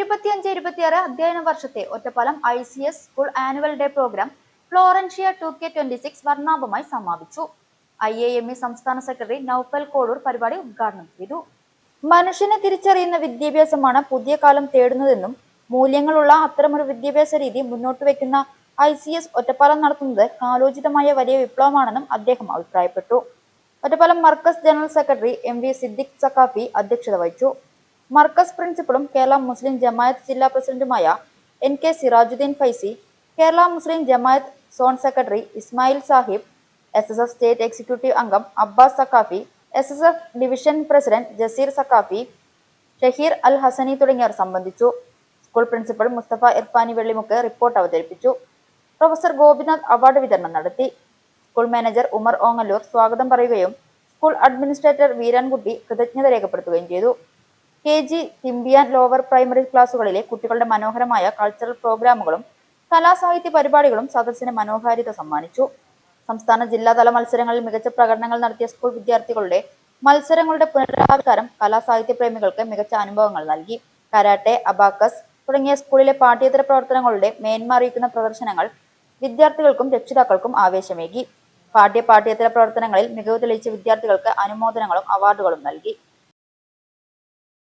ഇരുപത്തിയഞ്ച് ഇരുപത്തിയാറ് അധ്യയന വർഷത്തെ Ottapalam I C S school annual day program Florentia two K twenty six വർണാഭമായി സമാപിച്ചു. ഐ എ എം ഇ സംസ്ഥാന സെക്രട്ടറി നൌഫൽ കോഡൂർ പരിപാടി ഉദ്ഘാടനം ചെയ്തു. മനുഷ്യനെ തിരിച്ചറിയുന്ന വിദ്യാഭ്യാസമാണ് പുതിയ കാലം തേടുന്നതെന്നും മൂല്യങ്ങളുള്ള അത്തരമൊരു വിദ്യാഭ്യാസ രീതി മുന്നോട്ട് വെക്കുന്ന ഐ സി എസ് ഒറ്റപ്പാലം നടത്തുന്നത് കാലോചിതമായ വലിയ വിപ്ലവമാണെന്നും അദ്ദേഹം അഭിപ്രായപ്പെട്ടു. Ottapalam Markaz general secretary M V Siddique Saqafi അധ്യക്ഷത വഹിച്ചു. മർക്കസ് പ്രിൻസിപ്പളും കേരള മുസ്ലിം ജമായത്ത് ജില്ലാ പ്രസിഡന്റുമായ N K Sirajuddin Faizy Kerala Muslim Jamaat zone secretary Ismail Sahib S S F state executive അംഗം Abbas Saqafi S S F division president Jaseer Saqafi Shaheer Al Hasani തുടങ്ങിയവർ സംബന്ധിച്ചു. School principal Mustafa Irfani Vellimukku report അവതരിപ്പിച്ചു. Professor Gopinath award വിതരണം നടത്തി. School manager Umar Ongallur സ്വാഗതം പറയുകയും school administrator Veerankutty കൃതജ്ഞത രേഖപ്പെടുത്തുകയും ചെയ്തു. കെ ജി തിമ്പിയാൻ ലോവർ പ്രൈമറി ക്ലാസുകളിലെ കുട്ടികളുടെ മനോഹരമായ കൾച്ചറൽ പ്രോഗ്രാമുകളും കലാസാഹിത്യ പരിപാടികളും സദസ്സിന് മനോഹാരിത സമ്മാനിച്ചു. സംസ്ഥാന ജില്ലാതല മത്സരങ്ങളിൽ മികച്ച പ്രകടനങ്ങൾ നടത്തിയ സ്കൂൾ വിദ്യാർത്ഥികളുടെ മത്സരങ്ങളുടെ പുനരാവിഷ്കാരം കലാസാഹിത്യ പ്രേമികൾക്ക് മികച്ച അനുഭവങ്ങൾ നൽകി. കരാട്ടെ അബാക്കസ് തുടങ്ങിയ സ്കൂളിലെ പാഠ്യേതര പ്രവർത്തനങ്ങളുടെ മേന്മ അറിയിക്കുന്ന പ്രദർശനങ്ങൾ വിദ്യാർത്ഥികൾക്കും രക്ഷിതാക്കൾക്കും ആവേശമേകി. പാഠ്യ പാഠ്യേതര പ്രവർത്തനങ്ങളിൽ മികവ് തെളിയിച്ച വിദ്യാർത്ഥികൾക്ക് അനുമോദനങ്ങളും അവാർഡുകളും നൽകി.